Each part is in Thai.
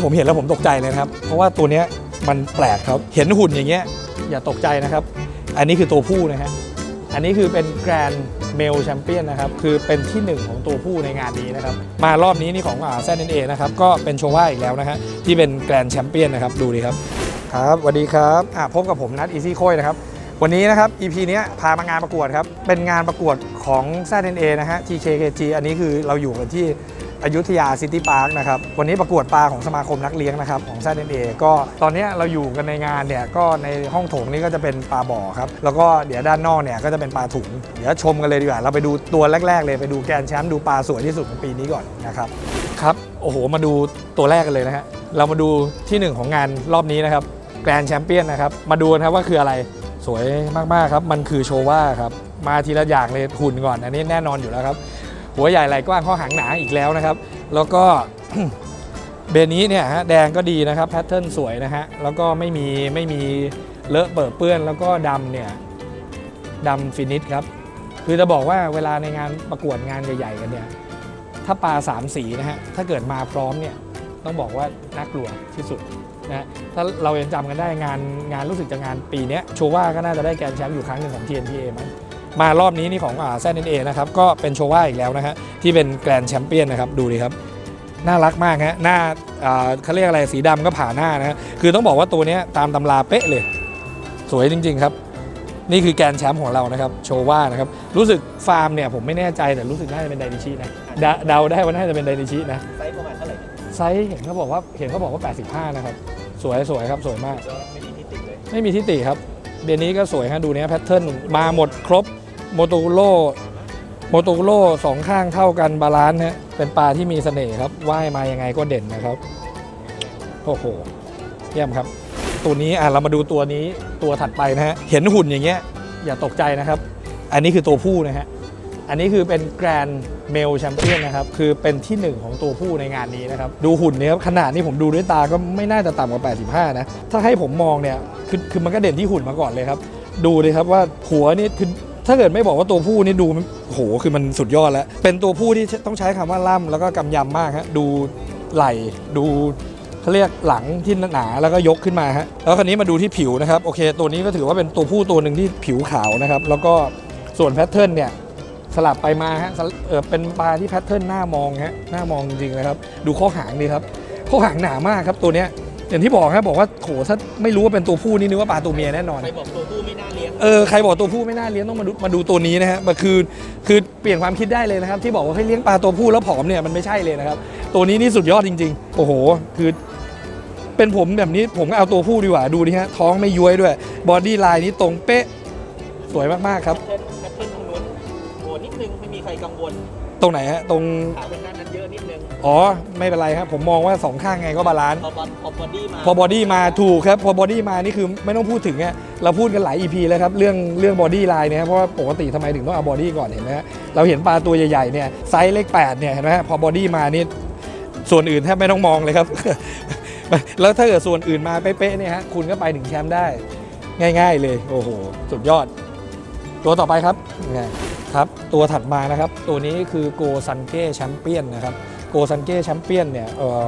ที่ผมเห็นแล้วผมตกใจเลยนะครับ เพราะว่าตัวนี้มันแปลกครับ เห็นหุ่นอย่างเงี้ยอย่าตกใจนะครับ อันนี้คือตัวผู้นะฮะ อันนี้คือเป็นแกรนเมลแชมเปี้ยนนะครับ คือเป็นที่หนึ่งของตัวผู้ในงานนี้นะครับ มารอบนี้นี่ของแซนเอนะครับ ก็เป็นโชว่าอีกแล้วนะฮะ ที่เป็นแกรนแชมเปี้ยนนะครับ ดูดีครับ ครับสวัสดีครับอะพบกับผมนัทอีซี่โคยนะครับ วันนี้นะครับ EP เนี้ยพามางานประกวดครับ เป็นงานประกวดของ z n a นะฮะ TKKG อันนี้คือเราอยู่กันที่ อยุธยาซิตี้พาร์คนะครับ วันนี้ประกวดปลาของสมาคมนักเลี้ยงนะครับของ z n a ก็ตอนนี้เราอยู่กันในงานเนี่ยก็ในห้องโถงนี้ก็จะเป็นปลาบ่อครับ แล้วก็เดี๋ยวด้านนอกเนี่ยก็จะเป็นปลาถุง เดี๋ยวชมกันเลยดีกว่า เราไปดูตัวแรก ๆ เลยไปดูแกรนแชมป์ดูปลาสวยที่สุดของปีนี้ก่อนนะครับครับโอ้โหมาดูตัวแรกกันเลยนะฮะเรามาดูที่หนึ่งของงานรอบนี้นะครับแกรนแชมเปี้ยนนะครับมาดูนะครับว่าคืออะไรสวยมากๆครับ มันคือโชว่าครับมาทีละอย่างเลยหุ่นก่อนอันนี้แน่นอนอยู่แล้วครับ หัวใหญ่ไหล่กว้างข้อหางหนาอีกแล้วนะครับ แล้วก็เบนนี้เนี่ยฮะแดงก็ดีนะครับแพทเทิร์นสวยนะฮะแล้วก็ไม่มีไม่มีเลอะเปิดเปื้อนแล้วก็ดำเนี่ยดำฟินิชครับคือจะบอกว่าเวลาในงานประกวดงานใหญ่ๆกันเนี่ยถ้าปลาสามสีนะฮะถ้าเกิดมาพร้อมเนี่ยต้องบอกว่าน่ากลัวที่สุดนะฮะถ้าเรายังจำกันได้งานงานรู้สึกจะงานปีนี้โชว่าก็น่าจะได้แกนแชมป์อยู่ครั้งหนึ่งของ TNPA มั้ง มารอบนี้นี่ของแซนเอนะครับก็เป็นโชว่าอีกแล้วนะฮะที่เป็นแกรนด์แชมเปี้ยนนะครับดูดิครับน่ารักมากฮะหน้าอ่าเขาเรียกอะไรสีดำก็ผ่าหน้านะฮะคือต้องบอกว่าตัวเนี้ยตามตำราเป๊ะเลย สวยจริง ๆ ครับ นี่คือแกรนด์แชมป์ของเรานะครับโชว่านะครับรู้สึกฟาร์มเนี่ยผมไม่แน่ใจแต่รู้สึกน่าจะเป็นไดนิชินะเดาเดาได้ว่าน่าจะเป็นไดนิชินะไซส์ประมาณเท่าไหร่เนี่ยไซส์เห็นเขาบอกว่าเห็นเขาบอกว่า 85 นะครับ สวยสวยครับสวยมากก็ไม่มีที่ติดเลยไม่มีทิฏฐิครับเดือนนี้ก็สวยฮะดูเนี้ยแพทเทิร์นมาหมดครบ โมโตโลโมโตโลสองข้างเท่ากันบาลานซ์ฮะเป็นปลาที่มีเสน่ห์ครับว่ายมายังไงก็เด่นนะครับโอ้โหเยี่ยมครับ ตัวนี้อะเรามาดูตัวนี้ตัวถัดไปนะฮะเห็นหุ่นอย่างเงี้ยอย่าตกใจนะครับ อันนี้คือตัวผู้นะฮะอันนี้คือเป็นแกรนเมลแชมเปี้ยนนะครับ คือเป็นที่หนึ่งของตัวผู้ในงานนี้นะครับ ดูหุ่นเนี่ยครับขนาดนี้ผมดูด้วยตาก็ไม่น่าจะต่ำกว่า 85 นะ ถ้าให้ผมมองเนี่ยคือคือมันก็เด่นที่หุ่นมาก่อนเลยครับ ดูเลยครับว่าหัวนี่คือ ถ้าเกิดไม่บอกว่าตัวผู้นี่ดูโหคือมันสุดยอดแล้ว เป็นตัวผู้ที่ต้องใช้คำว่าล่ำแล้วก็กำยำมากฮะดูไหล่ดูเขาเรียกหลังที่หนาแล้วก็ยกขึ้นมาฮะแล้วคราวนี้มาดูที่ผิวนะครับโอเค ตัวนี้ก็ถือว่าเป็นตัวผู้ตัวหนึ่งที่ผิวขาวนะครับแล้วก็ส่วนแพทเทิร์นเนี่ยสลับไปมาฮะเออเป็นปลาที่แพทเทิร์นหน้ามองฮะหน้ามองจริงๆนะครับ ดูข้อหางดีครับ ข้อหางหนามากครับตัวเนี้ย อย่างที่บอกครับบอกว่าโถถ้าไม่รู้ว่าเป็นตัวผู้นี่นึกว่าปลาตัวเมียแน่นอน ใครบอกตัวผู้ไม่น่าเลี้ยงเออใครบอกตัวผู้ไม่น่าเลี้ยงต้องมาดูมาดูตัวนี้นะฮะมันคือคือเปลี่ยนความคิดได้เลยนะครับ ที่บอกว่าให้เลี้ยงปลาตัวผู้แล้วผอมเนี่ยมันไม่ใช่เลยนะครับ ตัวนี้นี่สุดยอดจริง ๆ โอ้โห คือ เป็นผมแบบนี้ผมก็เอาตัวผู้ดีกว่าดูดิฮะท้องไม่ย้วยด้วยบอดี้ไลน์นี้ตรงเป๊ะสวยมากๆครับ แพทเทิร์นแพทเทิร์นตรงนู้นโหนิดนึงไม่มีใครกังวล ตรงไหนฮะตรงขาวเป็นด้านนั้นเยอะนิดนึงอ๋อไม่เป็นไรครับผมมองว่าสองข้างไงก็บาลานซ์พอบอลพอบอดี้มาพอบอดี้มาถูกครับพอบอดี้มานี่คือไม่ต้องพูดถึงอะเราพูดกันหลาย EP แล้วครับเรื่องเรื่องบอดี้ไลน์เนี่ยครับเพราะว่าปกติทำไมถึงต้องเอาบอดี้ก่อนเห็นไหมฮะเราเห็นปลาตัวใหญ่ๆเนี่ยไซส์เลข8เนี่ยเห็นไหมฮะพอบอดี้มานี่ส่วนอื่นแทบไม่ต้องมองเลยครับ แล้วถ้าเกิดส่วนอื่นมาเป๊ะๆเนี่ยฮะคุณก็ไปถึงแชมป์ได้ ง่าย ๆ เลย โอ้โห สุดยอด ตัวต่อไปครับนี่ ครับตัวถัดมานะครับตัวนี้คือโกซันเก้แชมเปี้ยนนะครับโกซันเก้แชมเปี้ยนเนี่ยเออ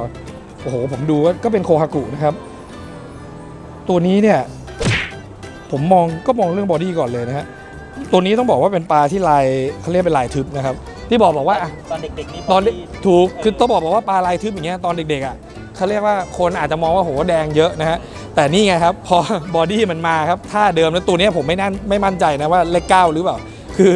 โอ้โหผมดูว่าก็เป็นโคฮากุนะครับ ตัวนี้เนี่ยผมมองก็มองเรื่องบอดี้ก่อนเลยนะฮะตัวนี้ต้องบอกว่าเป็นปลาที่ลายเขาเรียกเป็นลายทึบนะครับ ที่บอกบอกว่าอะตอนเด็กๆนี่ตอนที่ถูกคือต้องบอกบอกว่าปลาลายทึบอย่างเงี้ยตอนเด็กๆอะเขาเรียกว่าคนอาจจะมองว่าโหแดงเยอะนะฮะแต่นี่ไงครับพอบอดี้มันมาครับท่าเดิมแล้วตัวเนี้ยผมไม่นั่นไม่มั่นใจนะว่าเลขเก้าหรือเปล่า คือ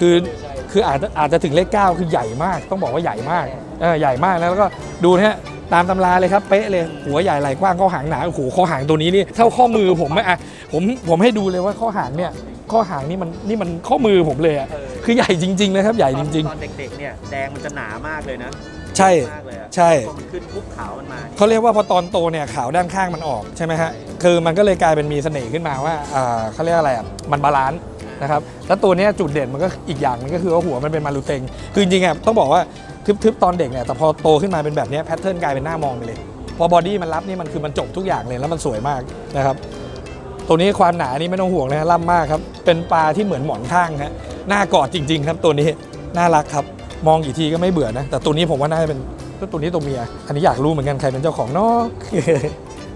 คือใช่คืออาจจะอาจจะถึงเลขเก้าคือใหญ่มาก ต้องบอกว่าใหญ่มากเออใหญ่มากแล้วก็ดูนะฮะตามตำราเลยครับเป๊ะเลยหัวใหญ่ไหล่กว้างข้อหางหนาโอ้โหข้อหางตัวนี้นี่เท่าข้อมือผมไหมอะผมผมให้ดูเลยว่าข้อหางเนี่ยข้อหางนี่มันนี่มันข้อมือผมเลยอะเออคือใหญ่จริงๆนะครับใหญ่จริง ตอนเด็กๆเนี่ยแดงมันจะหนามากเลยนะๆ ใช่ มากเลยอะใช่ พอมันขึ้นปุ๊บขาวมันมานี่เขาเรียกว่าพอตอนโตเนี่ยขาวด้านข้างมันออกใช่ไหมฮะคือมันก็เลยกลายเป็นมีเสน่ห์ขึ้นมาว่าอ่าเขาเรียกอะไรอะมันบาลานซ์ นะครับแล้วตัวนี้จุดเด่นมันก็อีกอย่างนึงก็คือว่าหัวมันเป็นมารูเตงคือจริงๆอะต้องบอกว่าทึบๆตอนเด็กเนี่ยแต่พอโตขึ้นมาเป็นแบบนี้แพทเทิร์นกลายเป็นหน้ามองไปเลย พอบอดี้มันรับนี่มันคือมันจบทุกอย่างเลยแล้วมันสวยมากนะครับตัวนี้ความหนานี่ไม่ต้องห่วงนะล่ำมากครับเป็นปลาที่เหมือนหมอนข้างฮะหน้ากอดจริง ๆ ครับตัวนี้น่ารักครับมองกี่ทีก็ไม่เบื่อนะแต่ตัวนี้ผมว่าน่าจะเป็นแล้วตัวนี้ตัวเมีย อันนี้อยากรู้เหมือนกันใครเป็นเจ้าของเนาะ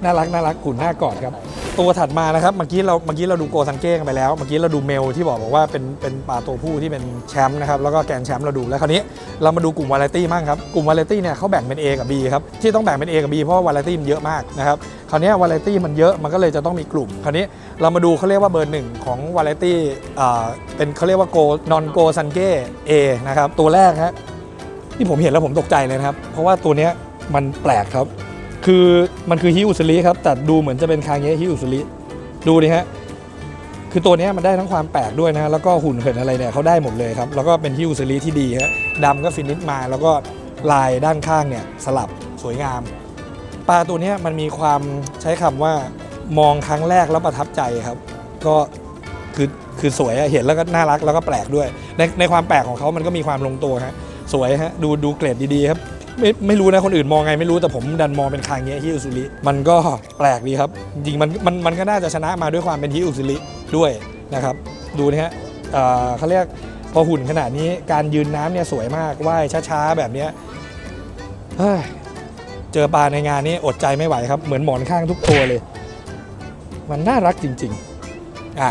น่ารักน่ารักขุนหน้ากอดครับ ตัวถัดมานะครับเมื่อกี้เราเมื่อกี้เราดูโกซังเก้กันไปแล้วเมื่อกี้เราดูเมลที่บอกบอกว่าเป็นเป็นปลาตัวผู้ที่เป็นแชมป์นะครับแล้วก็แกนแชมป์เราดูแล้วคราวนี้เรามาดูกลุ่มวาไรตี้มั่งครับกลุ่มวาไรตี้เนี่ยเขาแบ่งเป็น A กับ B ครับที่ต้องแบ่งเป็น A กับ B เพราะวาไรตี้มันเยอะมากนะครับคราวนี้วาไรตี้มันเยอะมันก็เลยจะต้องมีกลุ่ม คราวนี้เรามาดูเขาเรียกว่าเบอร์หนึ่งของวาไรตี้เป็นเขาเรียกว่าโกนอนโกซันเก้ A นะครับตัวแรกฮะที่ผมเห็นแล้วผมตกใจเลยนะครับเพราะว่าตัวเนี้ยมันแปลกครับ คือมันคือฮิอุสลิครับแต่ดูเหมือนจะเป็นคางเงะฮิอุสลิดูดิฮะคือตัวนี้มันได้ทั้งความแปลกด้วยนะแล้วก็หุ่นเหินอะไรเนี่ยเขาได้หมดเลยครับแล้วก็เป็นฮิอุสลิที่ดีฮะดำก็ฟินิชมาแล้วก็ลายด้านข้างเนี่ยสลับสวยงาม ปลาตัวนี้มันมีความใช้คำว่ามองครั้งแรกแล้วประทับใจครับ ก็คือคือสวยเห็นแล้วก็น่ารักแล้วก็แปลกด้วย ในในความแปลกของเขามันก็มีความลงตัวฮะสวยฮะดูดูเกรดดีๆครับ ไม่ไม่รู้นะคนอื่นมองไงไม่รู้แต่ผมดันมองเป็นคางเงี้ยฮิอุสุริมันก็แปลกดีครับ จริงมันมันมันก็น่าจะชนะมาด้วยความเป็นฮิอุสุริด้วยนะครับ ดูนะฮะเอ่อเขาเรียกพอหุ่นขนาดนี้การยืนน้ำเนี่ยสวยมากว่ายช้าๆ แบบเนี้ยเฮ้ยเจอปลาในงานนี้อดใจไม่ไหวครับ เหมือนหมอนข้างทุกตัวเลย มันน่ารักจริง ๆ อะ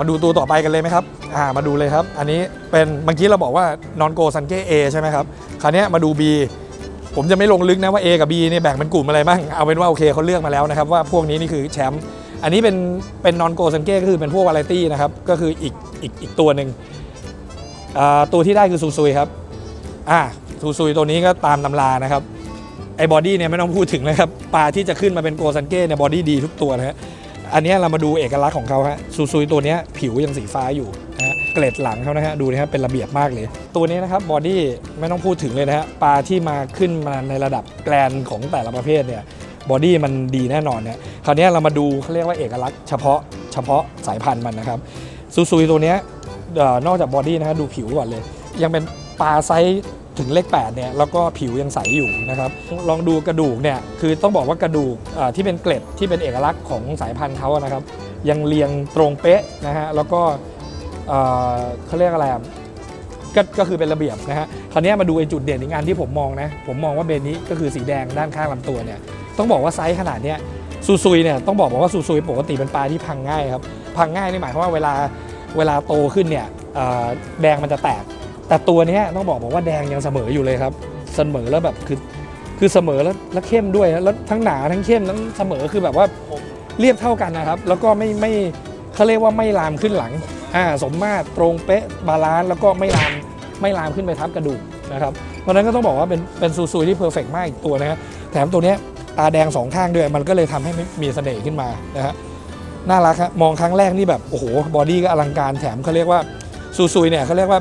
มาดูตัวต่อไปกันเลยไหมครับอ่ามาดูเลยครับ อันนี้เป็นเมื่อกี้เราบอกว่านอนโกซันเก้เอใช่ไหมครับ คราวนี้มาดู B ผมจะไม่ลงลึกนะว่า A กับ B เนี่ยแบ่งเป็นกลุ่มอะไรบ้าง เอาเป็นว่าโอเคเขาเลือกมาแล้วนะครับว่าพวกนี้นี่คือแชมป์ อันนี้เป็นเป็นนอนโกซันเก้ก็คือเป็นพวกวาไรตี้นะครับ ก็คืออีกอีกอีกตัวหนึ่งอ่าตัวที่ได้คือซูซุยครับอ่าซูซุยตัวนี้ก็ตามตำรานะครับไอ้บอดี้เนี่ยไม่ต้องพูดถึงนะครับปลาที่จะขึ้นมาเป็นโกซันเก้เนี่ยบอดี้ดีทุกตัวนะฮะ อันนี้เรามาดูเอกลักษณ์ของเขาฮะซูซุยตัวนี้ผิวยังสีฟ้าอยู่นะฮะเกล็ดหลังเขานะฮะดูนะฮะเป็นระเบียบมากเลย ตัวนี้นะครับบอดี้ไม่ต้องพูดถึงเลยนะฮะปลาที่มาขึ้นมาในระดับแกรนของแต่ละประเภทเนี่ยบอดี้มันดีแน่นอนเนี่ยคราวนี้เรามาดูเขาเรียกว่าเอกลักษณ์เฉพาะเฉพาะสายพันธุ์มันนะครับซูซุยตัวนี้นอกจากบอดี้นะฮะดูผิวก่อนเลย ยังเป็นปลาไซส์ ถึงเลข8เนี่ยแล้วก็ผิวยังใสอยู่นะครับลองดูกระดูกเนี่ยคือต้องบอกว่ากระดูกที่เป็นเกล็ดที่เป็นเอกลักษณ์ของสายพันธุ์เขานะครับ ยังเรียงตรงเป๊ะนะฮะแล้วก็เขาเรียกอะไรก็ก็คือเป็นระเบียบนะฮะคราวนี้มาดูไอ้จุดเด่นอีกอันที่ผมมองนะผมมองว่าเบนนี้ก็คือสีแดงด้านข้างลำตัวเนี่ยต้องบอกว่าไซส์ขนาดเนี้ยซูซุยเนี่ยต้องบอกบอกว่าซูซุยปกติเป็นปลาที่พังง่ายครับพังง่ายนี่หมายความว่าเวลาเวลาโตขึ้นเนี่ยแดงมันจะแตก แต่ตัวนี้ต้องบอกบอกว่าแดงยังเสมออยู่เลยครับ เสมอแล้วแบบคือคือเสมอแล้วแล้วเข้มด้วยแล้วทั้งหนาทั้งเข้มทั้งเสมอคือแบบว่าเรียบเท่ากันนะครับ แล้วก็ไม่ไม่เขาเรียกว่าไม่ลามขึ้นหลังอ่าสมมาตรตรงเป๊ะบาลานซ์แล้วก็ไม่ลามไม่ลามขึ้นไปทับกระดูกนะครับเพราะนั้นก็ต้องบอกว่าเป็นเป็นซูซูที่เพอร์เฟกมากอีกตัวนะฮะแถมตัวนี้ตาแดงสองข้างด้วย มันก็เลยทำให้มีเสน่ห์ขึ้นมานะฮะน่ารักครับมองครั้งแรกนี่แบบโอ้โหบอดี้ก็อลังการแถมเขาเรียกว่าซูซูเนี่ยเขาเรียกว่า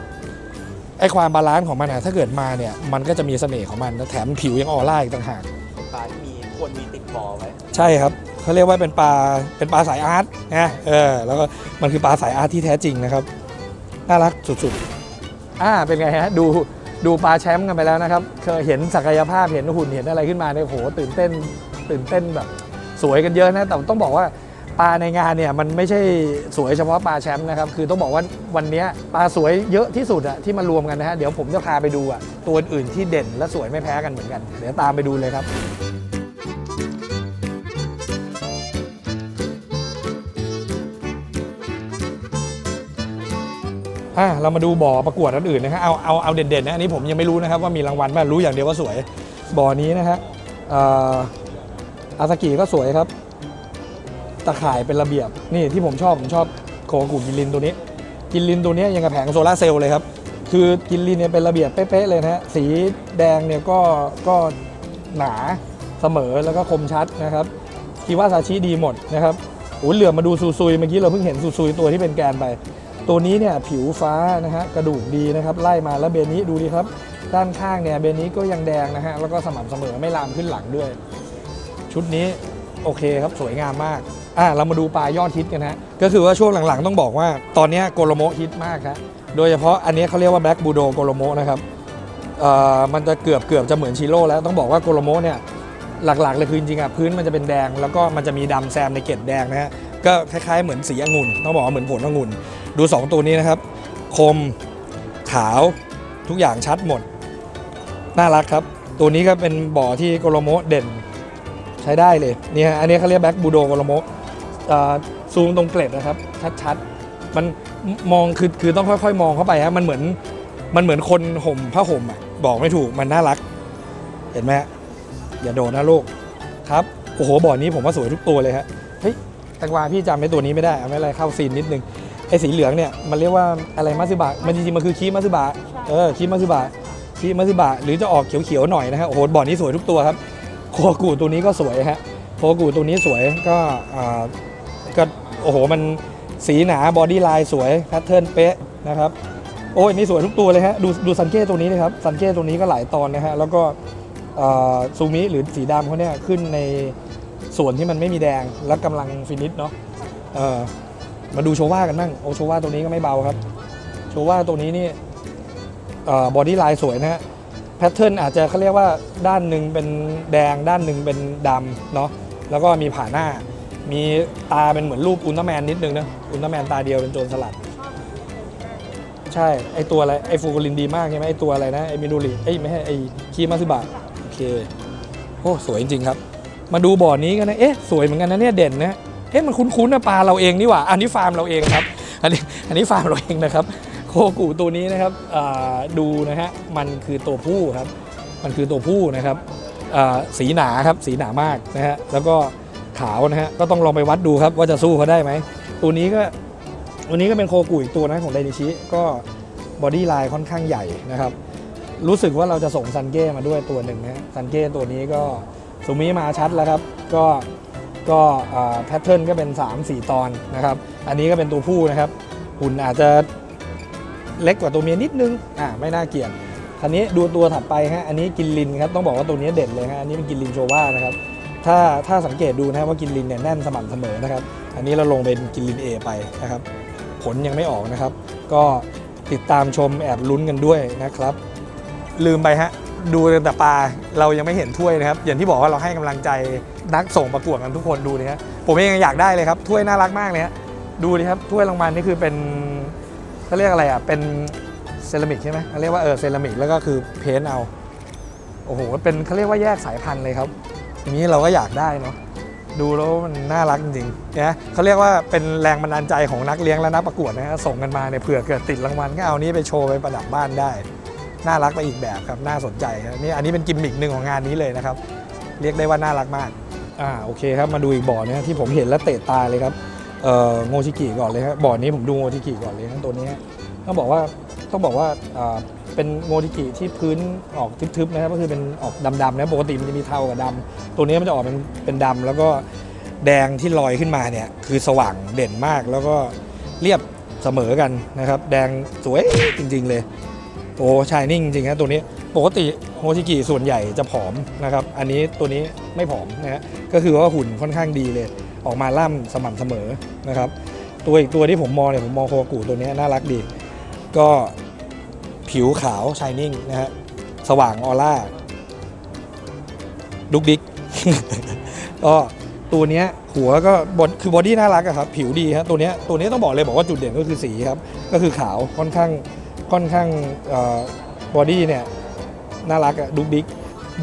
ไอ้ความบาลานซ์ของมันอะถ้าเกิดมาเนี่ยมันก็จะมีเสน่ห์ของมันแล้วแถมผิวยังออร่าอีกต่างหากเป็นปลาที่มีควรมีติดบ่อไว้ ใช่ครับเขาเรียกว่าเป็นปลาเป็นปลาสายอาร์ตนะเออแล้วก็มันคือปลาสายอาร์ตที่แท้จริงนะครับน่ารักสุดๆอ่าเป็นไงฮะดูดูปลาแชมป์กันไปแล้วนะครับ เคยเห็นศักยภาพเห็นหุ่นเห็นอะไรขึ้นมาเนี่ยโหตื่นเต้นตื่นเต้นแบบสวยกันเยอะนะแต่ต้องบอกว่า ปลาในงานเนี่ยมันไม่ใช่สวยเฉพาะปลาแชมป์นะครับ คือต้องบอกว่าวันนี้ปลาสวยเยอะที่สุดอะที่มารวมกันนะฮะเดี๋ยวผมจะพาไปดูอะตัวอื่นที่เด่นและสวยไม่แพ้กันเหมือนกัน เดี๋ยวตามไปดูเลยครับอะเรามาดูบ่อประกวดอันอื่นนะฮะเอาเอาเอาเด่นๆนะอันนี้ผมยังไม่รู้นะครับว่ามีรางวัลบ้างรู้อย่างเดียวว่าสวยบ่อนี้นะฮะเอ่ออาซากิก็สวยครับ ตะข่ายเป็นระเบียบ นี่ที่ผมชอบ ผมชอบโคกุกินลินตัวนี้ กินลินตัวนี้ยังกับแผงโซลาเซลล์เลยครับ คือกินลินเนี่ยเป็นระเบียบเป๊ะๆเลยนะฮะ สีแดงเนี่ยก็ก็หนาเสมอแล้วก็คมชัดนะครับคิว่าซาชิดีหมดนะครับโอ้เหลือมาดูซูซุยเมื่อกี้เราเพิ่งเห็นซูซุยตัวที่เป็นแกนไป ตัวนี้เนี่ยผิวฟ้านะฮะกระดูกดีนะครับไล่มาแล้วเบนนี้ดูดีครับ ด้านข้างเนี่ยเบนนี้ก็ยังแดงนะฮะแล้วก็สม่ำเสมอไม่ลามขึ้นหลังด้วย ชุดนี้โอเคครับสวยงามมาก อะเรามาดูปลายอดฮิตกันฮะก็คือว่าช่วงหลังๆ ต้องบอกว่าตอนนี้โกโลโมฮิตมากครับโดยเฉพาะอันนี้เขาเรียกว่าแบล็กบูโดโกโลโมนะครับเอ่อมันจะเกือบเกือบจะเหมือนชิโร่แล้วต้องบอกว่าโกโลโมเนี่ยหลักๆเลยคือจริงๆอะพื้นมันจะเป็นแดง แล้วก็มันจะมีดำแซมในเกล็ดแดงนะฮะก็คล้ายๆเหมือนสีองุ่นต้องบอกว่าเหมือนผลองุ่นดู 2 ตัวนี้นะครับ คมขาวทุกอย่างชัดหมด น่ารักครับ ตัวนี้ก็เป็นบ่อที่โกโลโมเด่นใช้ได้เลยเนี่ยฮะอันนี้เขาเรียกแบ็กบูโดโกโลโม ซูมตรงเกล็ดนะครับ ชัดๆ มันมองคือคือต้องค่อยๆ มองเข้าไปฮะมันเหมือนมันเหมือนคนห่มผ้าห่มอะบอกไม่ถูกมันน่ารัก เห็นไหมฮะอย่าโดนนะลูกครับโอ้โหบ่อนี้ผมว่าสวยทุกตัวเลยฮะเฮ้ยแตงกวาพี่จำไอ้ตัวนี้ไม่ได้เอาไม่เป็นไรเข้าซีนนิดนึงไอ้สีเหลืองเนี่ยมันเรียกว่าอะไรมัตสึบะมันจริงๆมันคือคีมัตสึบะเออคีมัตสึบะคีมัตสึบะหรือจะออกเขียวๆหน่อยนะฮะโอ้โหบ่อนี้สวยทุกตัวครับโคกูตัวนี้ก็สวยฮะโคกูตัวนี้สวยก็อ่า ก็โอ้โหมันสีหนาบอดี้ไลน์สวยแพทเทิร์นเป๊ะนะครับโอ้ยนี่สวยทุกตัวเลยฮะดูดูซันเก้ตัวนี้นะครับซันเก้ตัวนี้ก็หลายตอนนะฮะแล้วก็ซูมิหรือสีดำเขาเนี่ยขึ้นในส่วนที่มันไม่มีแดงแล้วกำลังฟินิชเนาะมาดูโชว่ากันบ้างโอโชว่าตัวนี้ก็ไม่เบาครับ โชว่าตัวนี้นี่บอดี้ไลน์สวยนะฮะแพทเทิร์นอาจจะเขาเรียกว่าด้านหนึ่งเป็นแดงด้านหนึ่งเป็นดำเนาะแล้วก็มีผ่าหน้า มีตาเป็นเหมือนรูปอุลตร้าแมนนิดนึงนะอุลตร้าแมนตาเดียวเป็นโจรสลัด ใช่ ไอตัวอะไร ไอฟูกลินดีมากใช่ไหมไอตัวอะไรนะ ไอมิดูริไอยไม่ใช่ไอคีมาซึบะโอเค โอ้สวยจริง ๆ ครับ มาดูบ่อนี้กันนะ เอ๊ะ สวยเหมือนกันนะเนี่ยเด่นนะเอ๊ะมันคุ้นๆนะปลาเราเองนี่หว่า อันนี้ฟาร์มเราเองครับ อันนี้อันนี้ฟาร์มเราเองนะครับ โคกุตัวนี้นะครับดูนะฮะมันคือตัวผู้ครับ มันคือตัวผู้นะครับสีหนาครับสีหนามากนะฮะแล้วก็ ขาวนะฮะก็ต้องลองไปวัดดูครับว่าจะสู้เขาได้ไหมตัวนี้ก็ตัวนี้ก็เป็นโคกุอีกตัวนะของไดนิชิก็บอดี้ไลน์ค่อนข้างใหญ่นะครับ รู้สึกว่าเราจะส่งซันเก้มาด้วยตัวหนึ่งนะซันเก้ตัวนี้ก็ซูมิมาชัดแล้วครับ ก็ก็แพทเทิร์นก็เป็น 3-4 ตอนนะครับ อันนี้ก็เป็นตัวผู้นะครับ หุ่นอาจจะเล็กกว่าตัวเมียนิดนึง อ่าไม่น่าเกลียดคันนี้ดูตัวถัดไปฮะ อันนี้กินลินครับ ต้องบอกว่าตัวนี้เด่นเลยฮะ อันนี้เป็นกินลินโชว่านะครับ ถ้าถ้าสังเกตดูนะว่ากินลินเนี่ยแน่นสม่ำเสมอนะครับ อันนี้เราลงเป็นกินลิน A ไปนะครับ ผลยังไม่ออกนะครับ ก็ติดตามชมแอบลุ้นกันด้วยนะครับ ลืมไปฮะดูแต่ปลาเรายังไม่เห็นถ้วยนะครับ อย่างที่บอกว่าเราให้กำลังใจนักส่งประกวดกันทุกคนดูนี่ฮะผมเองยังอยากได้เลยครับถ้วยน่ารักมากเลยฮะดูดิครับถ้วยรางวัลนี่คือเป็นเขาเรียกอะไรอะเป็นเซรามิกใช่ไหมเขาเรียกว่าเออเซรามิกแล้วก็คือเพ้นท์เอาโอ้โหเป็นเขาเรียกว่าแยกสายพันธุ์เลยครับ อย่างนี้เราก็อยากได้เนาะดูแล้วมันน่ารักจริงๆนะเขาเรียกว่าเป็นแรงบันดาลใจของนักเลี้ยงและนักประกวดนะฮะส่งกันมาเนี่ยเผื่อเกิดติดรางวัลก็เอานี้ไปโชว์ไปประดับบ้านได้ น่ารักไปอีกแบบครับน่าสนใจครับนี่อันนี้เป็นกิมมิกหนึ่งของงานนี้เลยนะครับ เรียกได้ว่าน่ารักมากอ่าโอเคครับมาดูอีกบ่อนะที่ผมเห็นแล้วเตะตาเลยครับเอ่อโงชิกิก่อนเลยครับบ่อนี้ผมดูโงชิกิก่อนเลยนะตัวนี้ต้องบอกว่าต้องบอกว่า เป็นโงชิกิที่พื้นออกทึบๆนะครับก็คือเป็นออกดำๆนะปกติมันจะมีเทากับดำตัวนี้มันจะออกเป็นเป็นดำแล้วก็แดงที่ลอยขึ้นมาเนี่ยคือสว่างเด่นมากแล้วก็เรียบเสมอกันนะครับ แดงสวยจริง ๆเลยโอ้ชายนิ่งจริงๆครับตัวนี้ปกติโฮชิกิส่วนใหญ่จะผอมนะครับ อันนี้ตัวนี้ไม่ผอมนะฮะก็คือว่าหุ่นค่อนข้างดีเลย ออกมาล่ำสม่ำเสมอนะครับ ตัวอีกตัวที่ผมมองเนี่ยผมมองโคกุตัวนี้น่ารักดี ก็ ผิวขาวชายนิ่งนะฮะสว่างออร่าดุกดิกก็ตัวเนี้ยหัวก็บดคือบอดี้น่ารักอะครับ ผิวดีครับตัวเนี้ยตัวนี้ต้องบอกเลยบอกว่าจุดเด่นก็คือสีครับ ก็คือขาวค่อนข้างค่อนข้างบอดี้เนี่ยน่ารักอะดุกดิก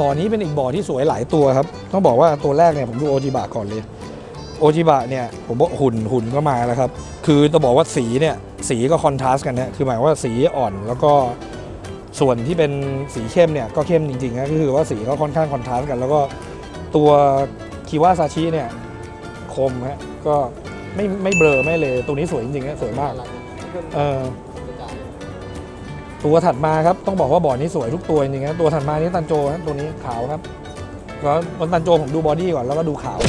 บ่อนี้เป็นอีกบ่อที่สวยหลายตัวครับ ต้องบอกว่าตัวแรกเนี่ยผมดูโอจิบะก่อนเลย โอจิบะเนี่ยผมบอกหุ่นหุ่นก็มาแล้วครับ คือจะบอกว่าสีเนี่ยสีก็คอนทราสต์กันนะคือหมายว่าสีอ่อนแล้วก็ส่วนที่เป็นสีเข้มเนี่ยก็เข้มจริงๆนะก็คือว่าสีก็ค่อนข้างคอนทราสต์กัน แล้วก็ตัวคิวาซาชิเนี่ยคมฮะก็ไม่ไม่เบลอไม่เลยตัวนี้สวยจริงๆนะสวยมากเออตัวถัดมาครับต้องบอกว่าบ่อนี้สวยทุกตัวจริงๆนะตัวถัดมานี้ตันโจครับตัวนี้ขาวครับก็บนตันโจผมดูบอดี้ก่อนแล้วก็ดูขาว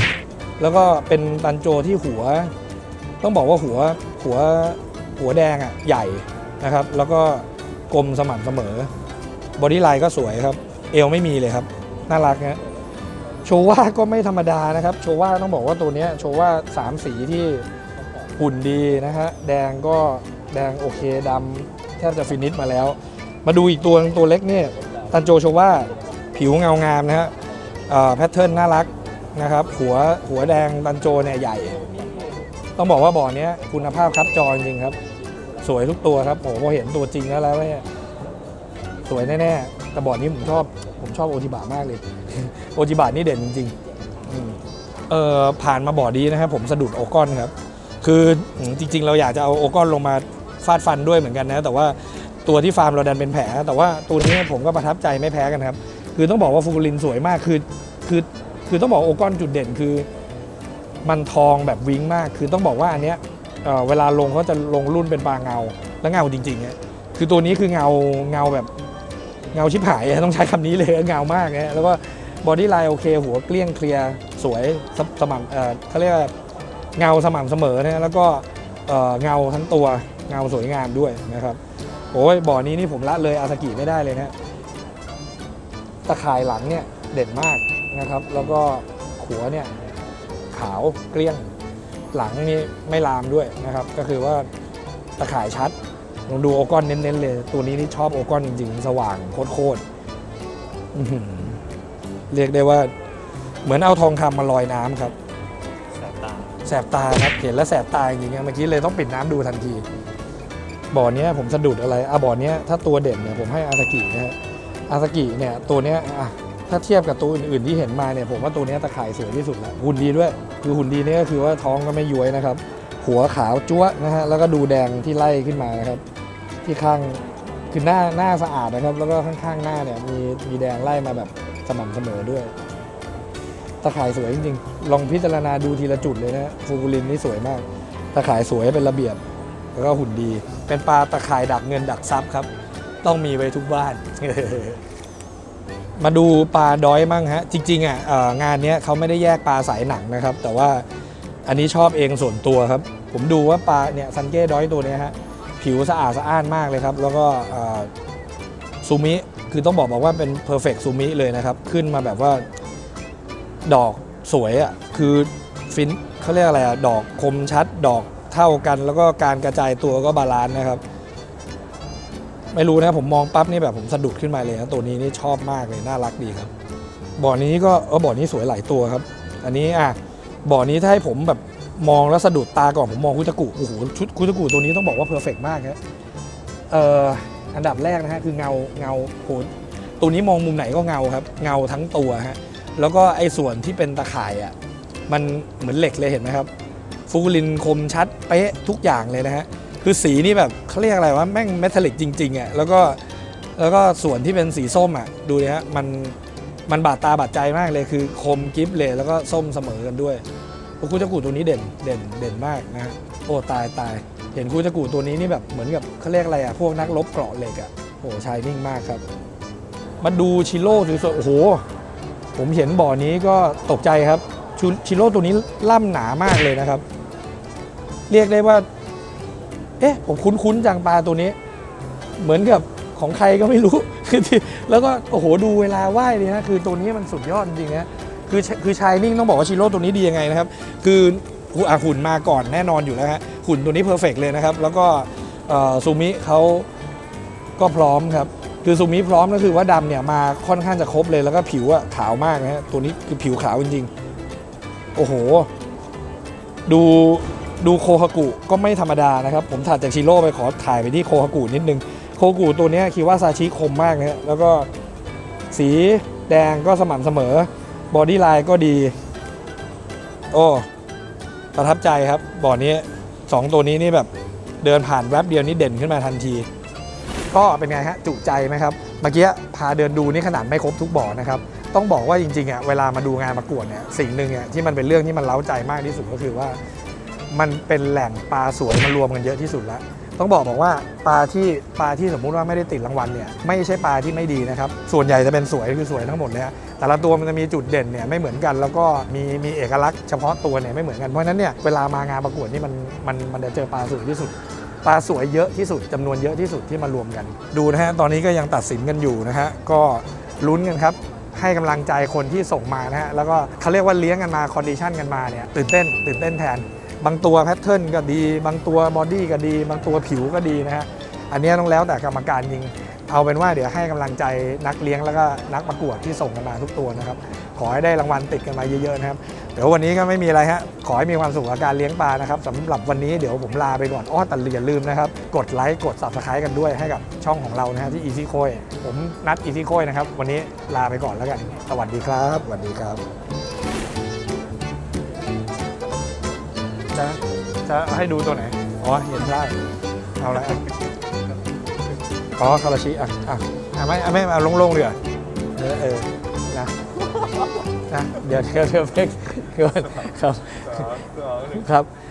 แล้วก็เป็นตันโจที่หัว ต้องบอกว่าหัวหัวหัวแดงอะใหญ่นะครับ แล้วก็กลมสม่ำเสมอบอดี้ไลน์ก็สวยครับ เอวไม่มีเลยครับ น่ารักนะโชว่าก็ไม่ธรรมดานะครับ โชว่าต้องบอกว่าตัวนี้โชว่าสามสีที่หุ่นดีนะฮะแดงก็แดงโอเคดำแทบจะฟินิชมาแล้ว มาดูอีกตัวตัวเล็กเนี่ยตันโจโชว่าผิวเงางามนะฮะแพทเทิร์นน่ารัก นะครับ หัวหัวแดงตันโจเนี่ยใหญ่ ต้องบอกว่าบ่อเนี้ยคุณภาพครับจอจริงครับ สวยทุกตัวครับโอ้โหพอเห็นตัวจริงแล้วแล้วเนี่ยสวยแน่ๆแต่บ่อนี้ผมชอบ ผมชอบโอจิบะมากเลย โอจิบะนี่เด่นจริงๆเออผ่านมาบอดีนะครับ ผมสะดุดโอกอนครับ คือจริง ๆ เราอยากจะเอาโอกอนลงมาฟาดฟันด้วยเหมือนกันนะ แต่ว่าตัวที่ฟาร์มเราดันเป็นแผล แต่ว่าตัวนี้ผมก็ประทับใจไม่แพ้กันครับ คือต้องบอกว่าฟูกุลินสวยมากคือคือ คือต้องบอกโอกอนจุดเด่นคือ มันทองแบบวิ้งมาก คือต้องบอกว่าอันเนี้ยเเวลาลงเขาจะลงรุ่นเป็นปลาเงา แล้วเงาจริงๆเนี่ยคือตัวนี้คือเงาเงาแบบเงาชิบหายต้องใช้คำนี้เลยเงามากนะแล้วก็บอดี้ไลน์โอเค หัวเกลี้ยงเคลียร์สวยสสม่ำเอ่อเขาเรียกว่าเงาสม่ำเสมอนะแล้วก็เอ่อเงาทั้งตัวเงาสวยงามด้วยนะครับโอ้ยบ่อนี้นี่ผมละเลยอาสกิไม่ได้เลยนะตะข่ายหลังเนี่ยเด่นมาก นะครับ แล้วก็หัวเนี่ยขาวเกลี้ยงหลังนี่ไม่ลามด้วยนะครับ ก็คือว่าตะข่ายชัดลองดูโอกอนเน้นๆเลย ตัวนี้นี่ชอบโอกอนจริงๆ สว่างโคตรๆอื้อหือเรียกได้ว่าเหมือนเอาทองคำมาลอยน้ำครับ แสบตา แสบตาครับ เห็นแล้วแสบตาจริงๆเมื่อกี้เลยต้องปิดน้ำดูทันที บ่อเนี้ยผมสะดุดอะไรอะบ่อเนี้ยถ้าตัวเด่นเนี่ยผมให้อาซากินะฮะอาซากิเนี่ยตัวเนี้ยอะ ถ้าเทียบกับตัวอื่นๆที่เห็นมาเนี่ยผมว่าตัวนี้ตะข่ายสวยที่สุดละหุ่นดีด้วย คือหุ่นดีเนี่ยก็คือว่าท้องก็ไม่ย้วยนะครับ หัวขาวจั๊วนะฮะแล้วก็ดูแดงที่ไล่ขึ้นมานะครับ ที่ข้างคือหน้าหน้าสะอาดนะครับ แล้วก็ข้างๆหน้าเนี่ยมีมีแดงไล่มาแบบสม่ำเสมอด้วย ตะข่ายสวยจริงๆ ลองพิจารณาดูทีละจุดเลยนะฟูกุลินนี่สวยมาก ตะข่ายสวยเป็นระเบียบ แล้วก็หุ่นดี เป็นปลาตะข่ายดักเงินดักทรัพย์ครับ ต้องมีไว้ทุกบ้าน มาดูปลาดอยมั่งฮะ จริงๆอะเอ่องานเนี้ยเขาไม่ได้แยกปลาสายหนังนะครับ แต่ว่าอันนี้ชอบเองส่วนตัวครับ ผมดูว่าปลาเนี่ยซันเก้ดอยตัวเนี้ยฮะผิวสะอาดสะอ้านมากเลยครับ แล้วก็ซูมิคือต้องบอกบอกว่าเป็นเพอร์เฟกซูมิเลยนะครับ ขึ้นมาแบบว่าดอกสวยอะคือฟินเขาเรียกอะไรอะดอกคมชัด ดอกเท่ากัน แล้วก็การกระจายตัวก็บาลานซ์นะครับ ไม่รู้นะผมมองปั๊บนี่แบบผมสะดุดขึ้นมาเลยนะตัวนี้นี่ชอบมากเลยน่ารักดีครับบ่อนี้ก็เออบ่อนี้สวยหลายตัวครับ อันนี้อะบ่อนี้ถ้าให้ผมแบบมองแล้วสะดุดตาก่อนผมมองคุตะกุโอ้โหชุดคุตะกุตัวนี้ต้องบอกว่าเพอร์เฟกมากครับเอ่ออันดับแรกนะฮะคือเงาเงาโหตัวนี้มองมุมไหนก็เงาครับ เงาทั้งตัวฮะแล้วก็ไอ้ส่วนที่เป็นตะข่ายอะมันเหมือนเหล็กเลยเห็นไหมครับ ฟูลินคมชัดเป๊ะทุกอย่างเลยนะฮะ คือสีนี่แบบเขาเรียกอะไรว่าแม่งเมทัลลิกจริงๆอะแล้วก็แล้วก็ส่วนที่เป็นสีส้มอะดูดิฮะมันมันบาดตาบาดใจมากเลยคือคมกิฟเลยแล้วก็ส้มเสมอกันด้วยคูจักกูตัวนี้เด่นเด่นเด่นมากนะโอ้ตายตายเห็นคูจักกูตัวนี้นี่แบบเหมือนกับเขาเรียกอะไรอะพวกนักรบเกราะเหล็กอะโอ้ชายนิ่งมากครับ มาดูชิโร่สวยๆโอ้โห ผมเห็นบ่อนี้ก็ตกใจครับชูชิโร่ตัวนี้ล่ำหนามากเลยนะครับ เรียกได้ว่า เอ๊ะผมคุ้นๆจังปลาตัวนี้ เหมือนกับของใครก็ไม่รู้แล้วก็โอ้โหดูเวลาว่ายเลยนะคือตัวนี้มันสุดยอดจริงนะคือคือชายนิ่งต้องบอกว่าชิโร่ตัวนี้ดียังไงนะครับ คือหูอะหุ่นมาก่อนแน่นอนอยู่แล้วฮะหุ่นตัวนี้เพอร์เฟกเลยนะครับ แล้วก็ซูมิเขาก็พร้อมครับคือซูมิพร้อมก็คือว่าดำเนี่ยมาค่อนข้างจะครบเลยแล้วก็ผิวอะขาวมากนะฮะตัวนี้คือผิวขาวจริงๆ โอ้โห ดู ดูโคฮากุก็ไม่ธรรมดานะครับ ผมถัดจากชิโร่ไปขอถ่ายไปที่โคฮากุนิดนึง โคฮากุตัวนี้คิดว่าซาชิคมมากนะฮะแล้วก็สีแดงก็สม่ำเสมอ บอดี้ไลน์ก็ดี โอ้ ประทับใจครับ บ่อนี้สองตัวนี้นี่แบบเดินผ่านแวบเดียวนี่เด่นขึ้นมาทันที ก็เป็นไงฮะจุใจไหมครับ เมื่อกี้พาเดินดูนี่ขนาดไม่ครบทุกบ่อนะครับต้องบอกว่าจริงๆอะเวลามาดูงานประกวดเนี่ยสิ่งหนึ่งอะที่มันเป็นเรื่องที่มันเล้าใจมากที่สุดก็คือว่า มันเป็นแหล่งปลาสวยมารวมกันเยอะที่สุดแล้ว ต้องบอกบอกว่าปลาที่ปลาที่สมมุติว่าไม่ได้ติดรางวัลเนี่ยไม่ใช่ปลาที่ไม่ดีนะครับ ส่วนใหญ่จะเป็นสวยคือสวยทั้งหมดเลยฮะแต่ละตัวมันจะมีจุดเด่นเนี่ยไม่เหมือนกัน แล้วก็มีมีเอกลักษณ์เฉพาะตัวเนี่ยไม่เหมือนกันเพราะฉะนั้นเนี่ยเวลามางานประกวดนี่มันมันมันจะเจอปลาสวยที่สุดปลาสวยเยอะที่สุดจำนวนเยอะที่สุดที่มารวมกัน ดูนะฮะตอนนี้ก็ยังตัดสินกันอยู่นะฮะก็ลุ้นกันครับให้กำลังใจคนที่ส่งมานะฮะแล้วก็เขาเรียกว่าเลี้ยงกันมาคอนดิชันกันมาเนี่ยตื่นเต้นตื่นเต้นแทน บางตัวแพทเทิร์นก็ดี บางตัวบอดี้ก็ดี บางตัวผิวก็ดีนะฮะอันนี้ต้องแล้วแต่กรรมการยิง เอาเป็นว่าเดี๋ยวให้กำลังใจนักเลี้ยงแล้วก็นักประกวดที่ส่งกันมาทุกตัวนะครับ ขอให้ได้รางวัลติดกันมาเยอะๆนะครับเดี๋ยววันนี้ก็ไม่มีอะไรฮะขอให้มีความสุขกับการเลี้ยงปลานะครับสำหรับวันนี้เดี๋ยวผมลาไปก่อนอ้อแต่อย่าลืมนะครับกดไลค์กด subscribe กันด้วยให้กับช่องของเรานะฮะที่ Easy โคยผมนัด Easy โคยนะครับวันนี้ลาไปก่อนแล้วกัน สวัสดีครับสวัสดีครับ จะจะให้ดูตัวไหน อ๋อ เห็นได้ เอาละอ๋อคาราชิอะอะอะไม่อะไม่เอาโล่งๆเดี๋ยวาเออเออนะนะเดี๋ยวเดี๋ยวเดี๋ยวเพ็กเกินครับ ครับ